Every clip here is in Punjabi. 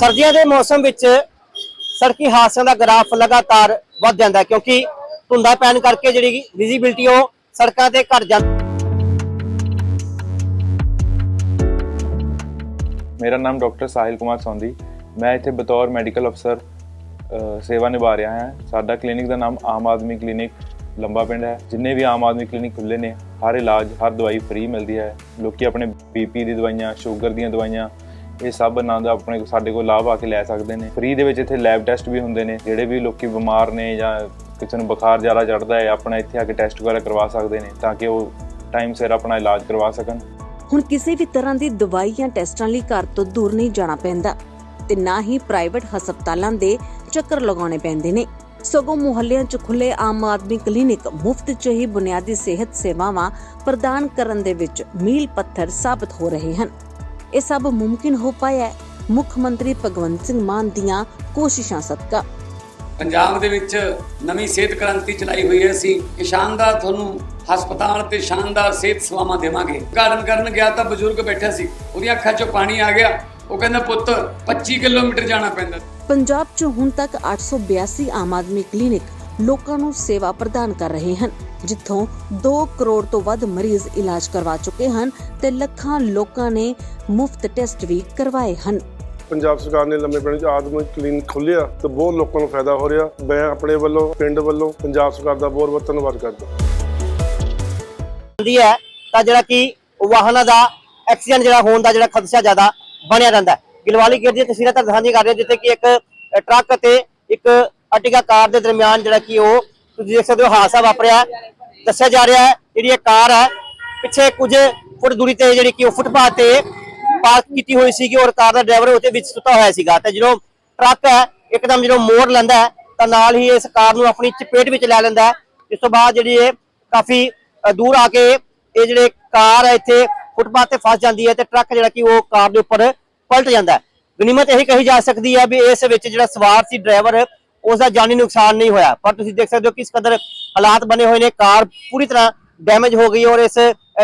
ਸਰਦੀਆਂ ਦੇ ਮੌਸਮ ਵਿੱਚ ਸੜਕੀ ਹਾਦਸਿਆਂ ਦਾ ਗ੍ਰਾਫ ਲਗਾਤਾਰ ਵੱਧ ਜਾਂਦਾ ਕਿਉਂਕਿ ਧੁੰਦਾ ਪੈਣ ਕਰਕੇ ਜਿਹੜੀ ਵਿਜ਼ਿਬਿਲਟੀ ਉਹ ਸੜਕਾਂ ਤੇ ਘਟ ਜਾਂਦੀ ਮੇਰਾ ਨਾਮ ਡਾਕਟਰ ਸਾਹਿਲ ਕੁਮਾਰ ਸੌਂਦੀ। ਮੈਂ ਇੱਥੇ ਬਤੌਰ ਮੈਡੀਕਲ ਅਫਸਰ ਸੇਵਾ ਨਿਭਾ ਰਿਹਾ ਹਾਂ। ਸਾਡਾ ਕਲੀਨਿਕ ਦਾ ਨਾਮ ਆਮ ਆਦਮੀ ਕਲੀਨਿਕ ਲੰਬਾ ਪਿੰਡ ਹੈ। ਜਿੰਨੇ ਵੀ ਆਮ ਆਦਮੀ ਕਲੀਨਿਕ ਖੁੱਲੇ ਨੇ, ਹਰ ਇਲਾਜ, ਹਰ ਦਵਾਈ ਫ੍ਰੀ ਮਿਲਦੀ ਹੈ। ਲੋਕੀ ਆਪਣੇ ਬੀਪੀ ਦੀ ਦਵਾਈਆਂ ਸ਼ੂਗਰ ਦੀਆਂ ਦਵਾਈਆਂ ਇਹ ਸਭ ਆਨੰਦ ਆਪਣੇ ਸਾਡੇ ਕੋਲ ਲਾਭ ਆ ਕੇ ਲੈ ਸਕਦੇ ਨੇ। ਫ੍ਰੀ ਦੇ ਵਿੱਚ ਇੱਥੇ ਲੈਬ ਟੈਸਟ ਵੀ ਹੁੰਦੇ ਨੇ, ਜਿਹੜੇ ਵੀ ਲੋਕੀ ਬਿਮਾਰ ਨੇ ਜਾਂ ਕਿਸੇ ਨੂੰ ਬੁਖਾਰ ਜ਼ਿਆਦਾ ਚੜਦਾ ਹੈ, ਆਪਣਾ ਇੱਥੇ ਆ ਕੇ ਟੈਸਟ ਵਗੈਰਾ ਕਰਵਾ ਸਕਦੇ ਨੇ ਤਾਂ ਕਿ ਉਹ ਟਾਈਮ ਸਿਰ ਆਪਣਾ ਇਲਾਜ ਕਰਵਾ ਸਕਣ। ਹੁਣ ਕਿਸੇ ਵੀ ਤਰ੍ਹਾਂ ਦੀ ਦਵਾਈ ਜਾਂ ਟੈਸਟਾਂ ਲਈ ਘਰ ਤੋਂ ਦੂਰ ਨਹੀਂ ਜਾਣਾ ਪੈਂਦਾ ਤੇ ਨਾ ਹੀ ਪ੍ਰਾਈਵੇਟ ਹਸਪਤਾਲਾਂ ਦੇ ਚੱਕਰ ਲਗਾਉਣੇ ਪੈਂਦੇ ਨੇ। ਸਗੋਂ ਮੁਹੱਲਿਆਂ 'ਚ ਖੁੱਲੇ ਆਮ ਆਦਮੀ ਕਲੀਨਿਕ ਮੁਫਤ 'ਚ ਹੀ ਬੁਨਿਆਦੀ ਸਿਹਤ ਸੇਵਾਵਾਂ ਪ੍ਰਦਾਨ ਕਰਨ ਦੇ ਵਿੱਚ ਮੀਲ ਪੱਥਰ ਸਾਬਤ ਹੋ ਰਹੇ ਹਨ। ਇਹ ਸਭ ਮੁਮਕਿਨ ਹੋ ਪਾਇਆ ਹੈ। ਮੁੱਖ ਮੰਤਰੀ ਭਗਵੰਤ ਸਿੰਘ ਮਾਨ ਦੀਆਂ ਕੋਸ਼ਿਸ਼ਾਂ ਸਦਕਾ। ਪੰਜਾਬ ਦੇ ਵਿੱਚ ਨਵੀਂ ਸਿਹਤ ਕ੍ਰਾਂਤੀ ਚਲਾਈ ਹੋਈ ਹੈ। ਅਸੀਂ ਇਹ ਸ਼ਾਨਦਾਰ ਤੁਹਾਨੂੰ ਹਸਪਤਾਲ ਤੇ ਸ਼ਾਨਦਾਰ ਸਿਹਤ ਸੇਵਾਵਾਂ ਦੇਵਾਂਗੇ। ਉਦਘਾਟਨ ਕਰਨ ਗਿਆ ਤਾਂ ਬਜ਼ੁਰਗ ਬੈਠਾ ਸੀ। ਉਹਦੀਆਂ ਅੱਖਾਂ 'ਚੋਂ ਪਾਣੀ ਆ ਗਿਆ। ਉਹ ਕਹਿੰਦਾ ਪੁੱਤ 25 ਕਿਲੋਮੀਟਰ ਜਾਣਾ ਪੈਂਦਾ। ਪੰਜਾਬ 'ਚ ਹੁਣ ਤੱਕ 882 ਆਮ ਆਦਮੀ ਕਲੀਨਿਕ ਲੋਕਾਂ ਨੂੰ ਸੇਵਾ ਪ੍ਰਦਾਨ ਕਰ ਰਹੇ ਹਨ ਜਿੱਥੋਂ 2 ਕਰੋੜ ਤੋਂ ਵੱਧ ਮਰੀਜ਼ ਇਲਾਜ ਕਰਵਾ ਚੁੱਕੇ ਹਨ ਤੇ ਲੱਖਾਂ ਲੋਕਾਂ ਨੇ ਮੁਫਤ ਟੈਸਟ ਵੀ ਕਰਵਾਏ ਹਨ। ਪੰਜਾਬ ਸਰਕਾਰ ਨੇ ਲੰਮੇ ਪਿੰਡ 'ਚ ਆਦਮੀ ਕਲੀਨਿਕ ਖੋਲ੍ਹਿਆ ਤੇ ਬਹੁਤ ਲੋਕਾਂ ਨੂੰ ਫਾਇਦਾ ਹੋ ਰਿਹਾ। ਮੈਂ ਆਪਣੇ ਵੱਲੋਂ ਪਿੰਡ ਵੱਲੋਂ ਪੰਜਾਬ ਸਰਕਾਰ ਦਾ ਬਹੁਤ ਬਹੁਤ ਧੰਨਵਾਦ ਕਰਦਾ ਹੁੰਦੀ ਹੈ ਤਾਂ ਜਿਹੜਾ ਕਿ ਵਾਹਨਾਂ ਦਾ ਐਕਸੀਡੈਂਟ ਜਿਹੜਾ ਹੋਣ ਦਾ ਜਿਹੜਾ ਖਦਸ਼ਾ ਜ਼ਿਆਦਾ ਬਣਿਆ ਰਹਿੰਦਾ ਹੈ। ਗਿਲਵਾਲੀ ਗੇਟ ਦੀਆਂ ਤਸਵੀਰਾਂ ਤਾਂ ਸਾਂਝੀ ਕਰ ਰਹੇ ਹਾਂ ਜਿੱਥੇ ਕਿ ਇੱਕ ਅ, ਟਰੱਕ ਅਤੇ ਇੱਕ ਅਟਿਕਾ ਕਾਰ ਦੇ ਦਰਮਿਆਨ ਜਿਹੜਾ ਕਿ ਉਹ ਤੁਸੀਂ ਦੇਖ ਸਕਦੇ ਹੋ ਹਾਦਸਾ ਵਾਪਰਿਆ। ਦੱਸਿਆ ਜਾ ਰਿਹਾ ਹੈ, ਜਿਹੜੀ ਇਹ ਕਾਰ ਹੈ, ਪਿੱਛੇ ਕੁਝ ਫੁੱਟ ਦੂਰੀ ਤੇ ਜਿਹੜੀ ਕਿ ਉਹ ਫੁੱਟਪਾਥ ਤੇ ਪਾਰਕ ਕੀਤੀ ਹੋਈ ਸੀਗੀ ਔਰ ਕਾਰ ਦਾ ਡਰਾਈਵਰ ਉਹਦੇ ਵਿੱਚ ਸੁੱਤਾ ਹੋਇਆ ਸੀਗਾ। ਤੇ ਜਦੋਂ ਟਰੱਕ ਹੈ, ਇੱਕਦਮ ਜਦੋਂ ਮੋੜ ਲੈਂਦਾ ਹੈ, ਤਾਂ ਨਾਲ ਹੀ ਇਸ ਕਾਰ ਨੂੰ ਆਪਣੀ ਚਪੇਟ ਵਿੱਚ ਲੈ ਲੈਂਦਾ ਹੈ। ਇਸ ਤੋਂ ਬਾਅਦ ਜਿਹੜੀ ਇਹ ਕਾਫੀ ਦੂਰ ਆ ਕੇ ਇਹ ਜਿਹੜੇ ਕਾਰ ਹੈ, ਇੱਥੇ ਫੁੱਟਪਾਥ ਤੇ ਫਸ ਜਾਂਦੀ ਹੈ ਤੇ ਟਰੱਕ ਜਿਹੜਾ ਕਿ ਉਹ ਕਾਰ ਦੇ ਉੱਪਰ ਪਲਟ ਜਾਂਦਾ ਹੈ। ਗਨੀਮਤ ਇਹ ਕਹੀ ਜਾ ਸਕਦੀ ਹੈ ਵੀ ਇਸ ਵਿੱਚ ਜਿਹੜਾ ਸਵਾਰ ਸੀ ਡਰਾਈਵਰ ਉਸ ਦਾ ਜਾਨੀ ਨੁਕਸਾਨ ਨਹੀਂ ਹੋਇਆ। ਪਰ ਤੁਸੀਂ ਦੇਖ ਸਕਦੇ ਹੋ ਕਿਸ ਕਦਰ ਹਾਲਾਤ ਬਣੇ ਹੋਏ ਨੇ। ਕਾਰ ਪੂਰੀ ਤਰ੍ਹਾਂ ਡੈਮੇਜ ਹੋ ਗਈ ਔਰ ਇਸ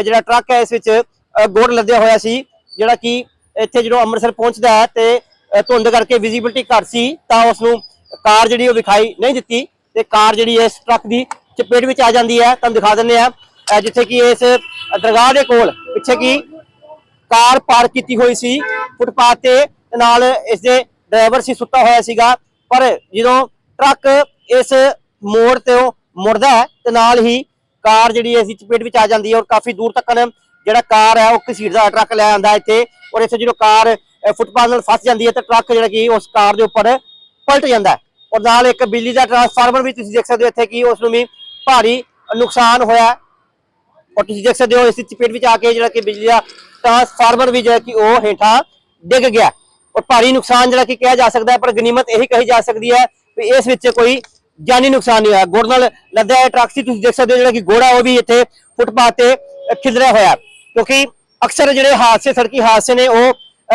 ਜਿਹੜਾ ਟਰੱਕ ਹੈ ਇਸ ਵਿੱਚ ਗੋੜ ਲੱਦਿਆ ਹੋਇਆ ਸੀ। ਜਿਹੜਾ ਕਿ ਇੱਥੇ ਜਦੋਂ ਅੰਮ੍ਰਿਤਸਰ ਪਹੁੰਚਦਾ ਹੈ ਤੇ ਧੁੰਦ ਕਰਕੇ ਵਿਜ਼ਿਬਿਲਟੀ ਘੱਟ ਸੀ ਤਾਂ ਉਸ ਨੂੰ ਕਾਰ ਜਿਹੜੀ ਉਹ ਵਿਖਾਈ ਨਹੀਂ ਦਿੱਤੀ ਤੇ ਕਾਰ ਜਿਹੜੀ ਇਸ ਟਰੱਕ ਦੀ ਚਪੇਟ ਵਿੱਚ ਆ ਜਾਂਦੀ ਹੈ। ਤੁਹਾਨੂੰ ਦਿਖਾ ਦਿੰਦੇ ਆ ਅ, ਜਿੱਥੇ ਕਿ ਇਸ ਦਰਗਾਹ ਦੇ ਕੋਲ ਪਿੱਛੇ ਕੀ ਕਾਰ ਪਾਰਕ ਕੀਤੀ ਹੋਈ ਸੀ। ਫੁੱਟਪਾਥ ਤੇ ਤੇ ਨਾਲ ਇਸ ਦੇ ਡਰਾਈਵਰ ਸੀ ਸੁੱਤਾ ਹੋਇਆ ਸੀਗਾ। ਪਰ ਜਦੋਂ ਟਰੱਕ ਇਸ ਮੋੜ ਤੇ ਮੁੜਦਾ ਹੈ ਤੇ ਨਾਲ ਹੀ ਕਾਰ ਜਿਹੜੀ ਹੈ ਇਸ ਦੀ ਚਪੇਟ ਵਿੱਚ ਆ ਜਾਂਦੀ ਹੈ ਔਰ ਕਾਫੀ ਦੂਰ ਤੱਕ ਜਿਹੜਾ ਕਾਰ ਹੈ ਉਹ ਘਸੀੜਦਾ ਟਰੱਕ ਲੈ ਆਂਦਾ ਇੱਥੇ ਔਰ ਇੱਥੇ ਜਦੋਂ ਕਾਰ ਫੁੱਟਪਾਥ ਨਾਲ ਫਸ ਜਾਂਦੀ ਹੈ ਤਾਂ ਟਰੱਕ ਜਿਹੜਾ ਕਿ ਉਸ ਕਾਰ ਦੇ ਉੱਪਰ ਪਲਟ ਜਾਂਦਾ ਔਰ ਨਾਲ ਇੱਕ ਬਿਜਲੀ ਦਾ ਟਰਾਂਸਫਾਰਮਰ ਵੀ ਤੁਸੀਂ ਦੇਖ ਸਕਦੇ ਹੋ ਇੱਥੇ ਕਿ ਉਸ ਨੂੰ ਵੀ ਭਾਰੀ ਨੁਕਸਾਨ ਹੋਇਆ ਔਰ ਤੁਸੀਂ ਦੇਖ ਸਕਦੇ ਹੋ ਇਸ ਚਪੇਟ ਵਿੱਚ ਆ ਕੇ ਜਿਹੜਾ ਕਿ ਬਿਜਲੀ ਦਾ ਟਰਾਂਸਫਾਰਮਰ ਵੀ ਜਿਹੜਾ ਕਿ ਉਹ ਹੇਠਾਂ ਡਿੱਗ ਗਿਆ ਔਰ ਭਾਰੀ ਨੁਕਸਾਨ ਜਿਹੜਾ ਕਿ ਕਿਹਾ ਜਾ ਸਕਦਾ ਹੈ ਪਰ ਗਨੀਮਤ ਇਹੀ ਕਹੀ ਜਾ ਸਕਦੀ ਹੈ ਵੀ ਇਸ ਵਿੱਚ ਕੋਈ ਜਾਨੀ ਨੁਕਸਾਨ ਨਹੀਂ ਹੋਇਆ। ਗੁੜ ਨਾਲ ਲੱਦਿਆ ਹੋਇਆ ਟਰੱਕ ਸੀ ਤੁਸੀਂ ਦੇਖ ਸਕਦੇ ਹੋ ਜਿਹੜਾ ਕਿ ਘੋੜਾ ਉਹ ਵੀ ਇੱਥੇ ਫੁੱਟਪਾਥ ਤੇ ਅ, ਖਿਲਰਿਆ ਹੋਇਆ। ਕਿਉਂਕਿ ਅਕਸਰ ਜਿਹੜੇ ਹਾਦਸੇ ਸੜਕੀ ਹਾਦਸੇ ਨੇ ਉਹ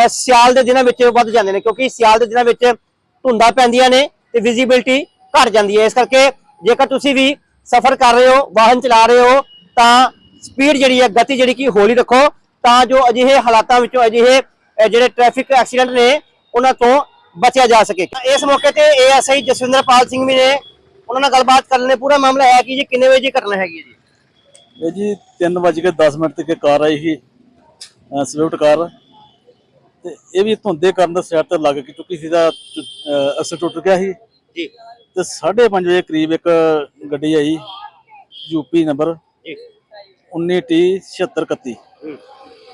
ਸਿਆਲ ਦੇ ਦਿਨਾਂ ਵਿੱਚ ਵੱਧ ਜਾਂਦੇ ਨੇ ਕਿਉਂਕਿ ਸਿਆਲ ਦੇ ਦਿਨਾਂ ਵਿੱਚ ਧੁੰਦਾਂ ਪੈਂਦੀਆਂ ਨੇ ਤੇ ਵਿਜ਼ਿਬਿਲਟੀ ਘਟ ਜਾਂਦੀ ਹੈ। ਇਸ ਕਰਕੇ ਜੇਕਰ ਤੁਸੀਂ ਵੀ ਸਫ਼ਰ ਕਰ ਰਹੇ ਹੋ ਵਾਹਨ ਚਲਾ ਰਹੇ ਹੋ ਤਾਂ ਸਪੀਡ ਜਿਹੜੀ ਹੈ ਗਤੀ ਜਿਹੜੀ ਕਿ ਹੌਲੀ ਰੱਖੋ ਤਾਂ ਜੋ ਅਜਿਹੇ ਹਾਲਾਤਾਂ ਵਿੱਚੋਂ ਅਜਿਹੇ ਜਿਹੜੇ ਟ੍ਰੈਫਿਕ ਐਕਸੀਡੈਂਟ ਨੇ ਉਹਨਾਂ ਤੋਂ ਬਚਿਆ ਜਾ ਸਕੇ। ਇਸ ਮੌਕੇ ਤੇ ਏਐਸਆਈ ਜਸਵਿੰਦਰਪਾਲ ਸਿੰਘ ਵੀ ਨੇ ਉਹਨਾਂ ਨਾਲ ਗੱਲਬਾਤ ਕਰਨ ਨੇ ਪੂਰਾ ਮਾਮਲਾ ਹੈ ਕਿ ਜੀ ਕਿੰਨੇ ਵਜੇ ਦੀ ਘਟਨਾ ਹੈਗੀ ਜੀ? ਇਹ ਜੀ 3:10 ਮਿੰਟ ਤੇ ਇੱਕ ਕਾਰ ਆਈ ਸੀ ਸਵਿਫਟ ਕਾਰ। ਤੇ ਇਹ ਵੀ ਧੁੰਦੇ ਕਾਰਨ ਦਾ ਤੇ ਲੱਗ ਕੇ ਚੁੱਕੀ ਸੀ ਦਾ ਅਸਰ ਟੁੱਟ ਗਿਆ ਸੀ। ਜੀ। ਤੇ 5:30 ਵਜੇ ਕਰੀਬ ਇੱਕ ਗੱਡੀ ਆਈ ਯੂਪੀ ਨੰਬਰ ਜੀ। 19T7631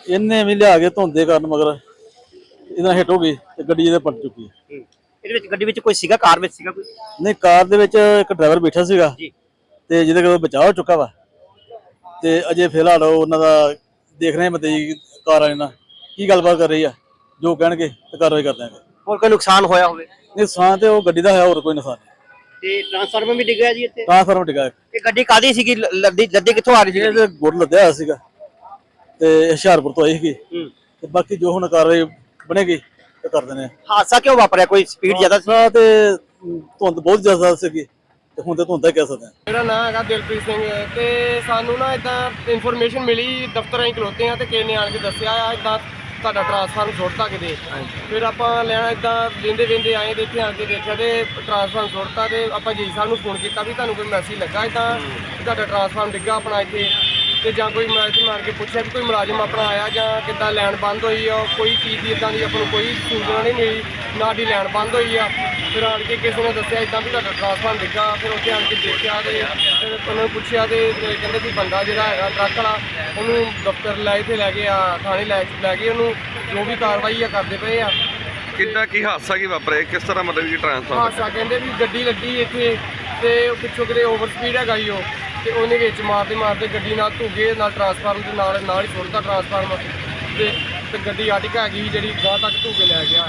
ਇਹਨੇ ਵੀ ਲਿਆ ਕੇ ਧੁੰਦੇ ਕਾਰਨ ਮਗਰ ਇਹਦਾ ਹਿੱਟ ਹੋ ਗਈ ਤੇ ਗੱਡੀ ਇਹਦੇ ਪਲਟ ਚੁੱਕੀ ਹੈ। ਇਹਦੇ ਵਿੱਚ ਗੱਡੀ ਵਿੱਚ ਕੋਈ ਸੀਗਾ? ਕਾਰ ਵਿੱਚ ਸੀਗਾ ਕੋਈ? ਨਹੀਂ ਕਾਰ ਦੇ ਵਿੱਚ ਇੱਕ ਡਰਾਈਵਰ ਬੈਠਾ ਸੀਗਾ ਜੀ। ਤੇ ਜਿਹਦੇ ਕੋਲ ਬਚਾਅ ਹੋ ਚੁੱਕਾ ਵਾ। ਤੇ ਅਜੇ ਫਿਲਹਾਲ ਉਹਨਾਂ ਦਾ ਦੇਖ ਰਹੇ ਮਤੇ ਕਾਰ ਵਾਲੇ ਨਾਲ। ਕੀ ਗੱਲਬਾਤ ਕਰ ਰਹੀ ਆ? ਜੋ ਕਹਿਣਗੇ ਤੇ ਕਾਰਵਾਈ ਕਰ ਦਿਆਂਗੇ। ਹੋਰ ਕੋਈ ਨੁਕਸਾਨ ਹੋਇਆ ਹੋਵੇ? ਨੁਕਸਾਨ ਤੇ ਉਹ ਗੱਡੀ ਦਾ ਹੋਇਆ ਹੋਰ ਕੋਈ ਨੁਕਸਾਨ ਨਹੀਂ। ਤੇ ਟਰਾਂਸਫਾਰਮਰ ਵੀ ਡਿੱਗ ਗਿਆ ਜੀ ਇੱਥੇ? ਟ੍ਰਾਂਸਫਾਰਮਰ ਡਿੱਗਾ ਇਹ ਗੱਡੀ ਕਾਦੀ ਸੀਗੀ? ਲੱਦੀ ਲੱਦੀ ਕਿੱਥੋਂ ਆ ਰਹੀ ਸੀ ਤੇ ਗੁੜ ਲੱਦਿਆ ਹੋਇਆ ਸੀਗਾ। ਤੇ ਹੁਸ਼ਿਆਰਪੁਰ ਤੋਂ ਆਈ ਸੀਗੀ। ਤੇ ਬਾਕੀ ਜੋ ਹੁਣ ਕਾਰਵਾਈ ਬਣੇਗੀ ਤੇ ਕਰ ਦਿੰਦੇ ਆ। ਹਾਦਸਾ ਕਿਉਂ ਵਾਪਰਿਆ? ਕੋਈ ਸਪੀਡ ਜ਼ਿਆਦਾ ਸੀ? ਹਾਦਸਾ ਤੇ ਧੁੰਦ ਬਹੁਤ ਜ਼ਿਆਦਾ ਸੀਗੀ ਤੇ ਹੁਣ ਤੇ ਧੁੰਦ ਹੀ ਕਹਿ ਸਕਦੇ ਆ। ਮੇਰਾ ਨਾਮ ਹੈਗਾ ਦਿਲਪ੍ਰੀਤ ਸਿੰਘ ਤੇ ਸਾਨੂੰ ਨਾ ਇਦਾਂ ਇਨਫੋਰਮੇਸ਼ਨ ਮਿਲੀ ਦਫ਼ਤਰਾਂ ਹੀ ਖਲੋਤੇ ਆ ਤੇ ਕਿਸੇ ਨੇ ਆਣ ਕੇ ਦੱਸਿਆ ਆ ਇਦਾਂ ਤੁਹਾਡਾ ਟਰਾਂਸਫਾਰਮ ਸੁੱਟਤਾ ਕਿਤੇ। ਫਿਰ ਆਪਾਂ ਲੈਣਾ ਇਦਾਂ ਵੇਂਦੇ ਵੇਂਦੇ ਆਏ ਤੇ ਇੱਥੇ ਆ ਕੇ ਦੇਖਿਆ ਤੇ ਟਰਾਂਸਫਾਰਮ ਸੁੱਟਤਾ ਤੇ ਆਪਾਂ ਜੀ ਸਾਹਿਬ ਨੂੰ ਫੋਨ ਕੀਤਾ ਵੀ ਤੁਹਾਨੂੰ ਕੋਈ ਮੈਸੇਜ ਲੱਗਾ ਇਦਾਂ ਤੁਹਾਡਾ ਟਰਾਂਸਫਾਰਮ ਡਿੱਗਾ ਆਪਣਾ ਇੱਥੇ। ਤੇ ਜਾਂ ਕੋਈ ਮੈਸੇਜ ਮਾਰ ਕੇ ਪੁੱਛਿਆ ਵੀ ਕੋਈ ਮੁਲਾਜ਼ਮ ਆਪਣਾ ਆਇਆ ਜਾਂ ਕਿੱਦਾਂ ਲੈਣ ਬੰਦ ਹੋਈ ਆ ਕੋਈ ਚੀਜ਼ ਦੀ ਇਦਾਂ ਦੀ ਆਪਾਂ ਨੂੰ ਕੋਈ ਸੂਚਨਾ ਨਹੀਂ ਮਿਲੀ ਨਾ ਦੀ ਲੈਣ ਬੰਦ ਹੋਈ ਆ। ਫਿਰ ਆਣ ਕੇ ਕਿਸੇ ਨੇ ਦੱਸਿਆ ਇਦਾਂ ਵੀ ਤੁਹਾਡਾ ਟਰਾਂਸਫਾਰਮ ਡਿੱਗਾ ਫਿਰ ਉੱਥੇ ਆਣ ਕੇ ਦੇਖਿਆ ਤੇ ਫਿਰ ਉਹਨਾਂ ਨੂੰ ਪੁੱਛਿਆ ਤੇ ਤੇ ਕਹਿੰਦੇ ਵੀ ਬੰਦਾ ਜਿਹੜਾ ਹੈਗਾ ਟਰੱਕ ਵਾਲਾ ਉਹਨੂੰ ਦਫ਼ਤਰ ਲੈ ਇੱਥੇ ਲੈ ਕੇ ਆ ਥਾਣੇ ਲੈ ਲੈ ਕੇ ਉਹਨੂੰ ਜੋ ਵੀ ਕਾਰਵਾਈ ਆ ਕਰਦੇ ਪਏ ਆ। ਕਿੱਦਾਂ ਕੀ ਹਾਦਸਾ ਕੀ ਵਾਪਰਿਆ? ਕਿਸ ਤਰ੍ਹਾਂ ਮਤਲਬ ਕਿ ਟ੍ਰਾਂਸਫਰ ਹਾਦਸਾ ਕਹਿੰਦੇ ਵੀ ਗੱਡੀ ਲੱਗੀ ਇੱਥੇ ਤੇ ਉਹ ਪਿੱਛੋਂ ਕਿਤੇ ਓਵਰ ਸਪੀਡ ਹੈਗਾ ਈ ਉਹ। ਤੇ ਉਹਨੇ ਵਿੱਚ ਮਾਰਦੇ ਮਾਰਦੇ ਗੱਡੀ ਨਾਲ ਧੂਗੇ ਨਾਲ ਟਰਾਂਸਫਾਰਮ ਦੇ ਨਾਲ ਨਾਲ ਹੀ ਸੁੱਟਦਾ ਟਰਾਂਸਫਾਰਮ ਤੇ ਤੇ ਗੱਡੀ ਆਟਿਕਾ ਹੈਗੀ ਸੀ ਜਿਹੜੀ ਗਾਂ ਤੱਕ ਧੂਗੇ ਲੈ ਗਿਆ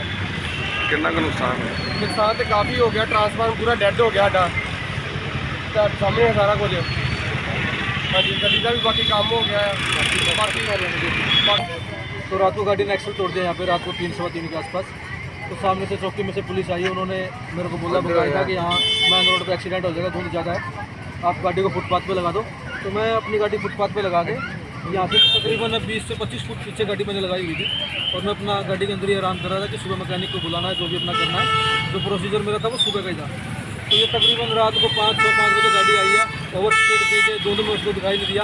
ਕਿੰਨਾ ਕੁ ਨੁਕਸਾਨ ਹੋਇਆ ਨੁਕਸਾਨ ਤੇ ਕਾਫੀ ਹੋ ਗਿਆ ਟਰਾਂਸਫਾਰਮ ਪੂਰਾ ਡੈੱਡ ਹੋ ਗਿਆ ਸਾਡਾ ਤਾਂ ਸਾਹਮਣੇ ਹੈ ਸਾਰਾ ਕੁਝ ਹਾਂਜੀ ਗੱਡੀ ਦਾ ਵੀ ਬਾਕੀ ਕੰਮ ਹੋ ਗਿਆ ਹੈ ਬਾਕੀ ਬਾਕੀ तो रात को गाड़ी ने एक्सल तोड़ दिया यहाँ पे रात को तीन सवा तीन के आसपास तो सामने से चौकी में से पुलिस आई उन्होंने मेरे को बोला बताया कि यहाँ मैन रोड पे एक्सीडेंट हो जाएगा धुंध ज़्यादा है आप गाड़ी को फुटपाथ पे लगा दो। तो मैं अपनी गाड़ी फुटपाथ पे लगा के यहाँ से तकरीबन 20 से 25 फुट पीछे गाड़ी मैंने लगाई हुई थी। और मैं अपना गाड़ी के अंदर ही आराम कर रहा था कि सुबह मैकेनिक को बुलाना है, जो भी अपना करना है। जो प्रोसीजर मेरा था वो सुबह का ही था। तो ये तकरीबन रात को पाँच, छः, पाँच बजे गाड़ी आई है। ओवर स्पीड थी के दोनों में उसको दिखाई नहीं दिया।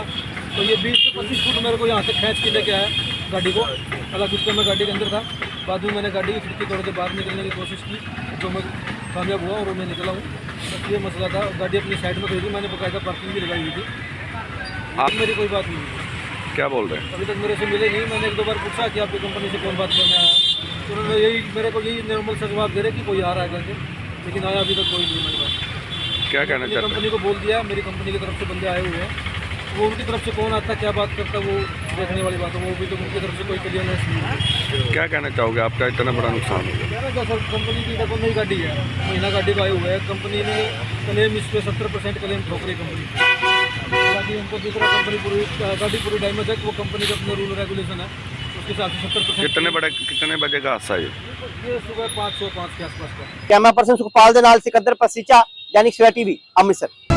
तो ये बीस से पच्चीस फुट मेरे को यहाँ से खींच के लेके आया गाड़ी को। हालाँकि उस टाइम मैं गाड़ी के अंदर था। बाद में मैंने गाड़ी की खिड़की तोड़ के बाहर निकलने की कोशिश की। जो मैं कामयाब हुआ और मैं निकला हूँ। बस ये मसला था गाड़ी अपनी साइड में खरीदी मैंने बकायदा पार्किंग भी लगाई हुई थी आप- मेरी कोई बात नहीं हुई क्या बोल रहे हैं अभी तक मेरे से मिले नहीं मैंने एक दो बार पूछा कि आपकी कंपनी से कौन बात करने आया तो उन्होंने यही मेरे को यही नॉर्मल सा जवाब दे रहे कि कोई आ रहा है करके लेकिन आया अभी तक कोई नहीं मेरे पास क्या कहना मैंने चाहते हैं कंपनी को बोल दिया मेरी कंपनी की तरफ से बंदे आए हुए हैं वो उनकी तरफ़ से कौन आता क्या बात करता वो देखने वाली बात? है वो भी तो उनकी तरफ़ से कोई क्लियर नहीं क्या कहना चाहोगे? आपका इतना बड़ा नुकसान हो गया। क्या सर कंपनी की देखो नई गाड़ी है। महीना गाड़ी का आए हुए है। कंपनी ने क्लेम इस पर सत्तर परसेंट क्लेम ठोक रही कंपनी बाकी उनको दूसरा कंपनी पूरी गाड़ी पूरी डैमेज है वो कंपनी का अपना रूल रेगुलेशन है। कितने बड़े कितने बजे का हादसा है ये? सुबह पाँच सौ पाँच के आसपास का कैमरा पर्सन सुखपाल के नाल सिकंदर पसीचा दैनिक स्वेटी भी अमृतसर।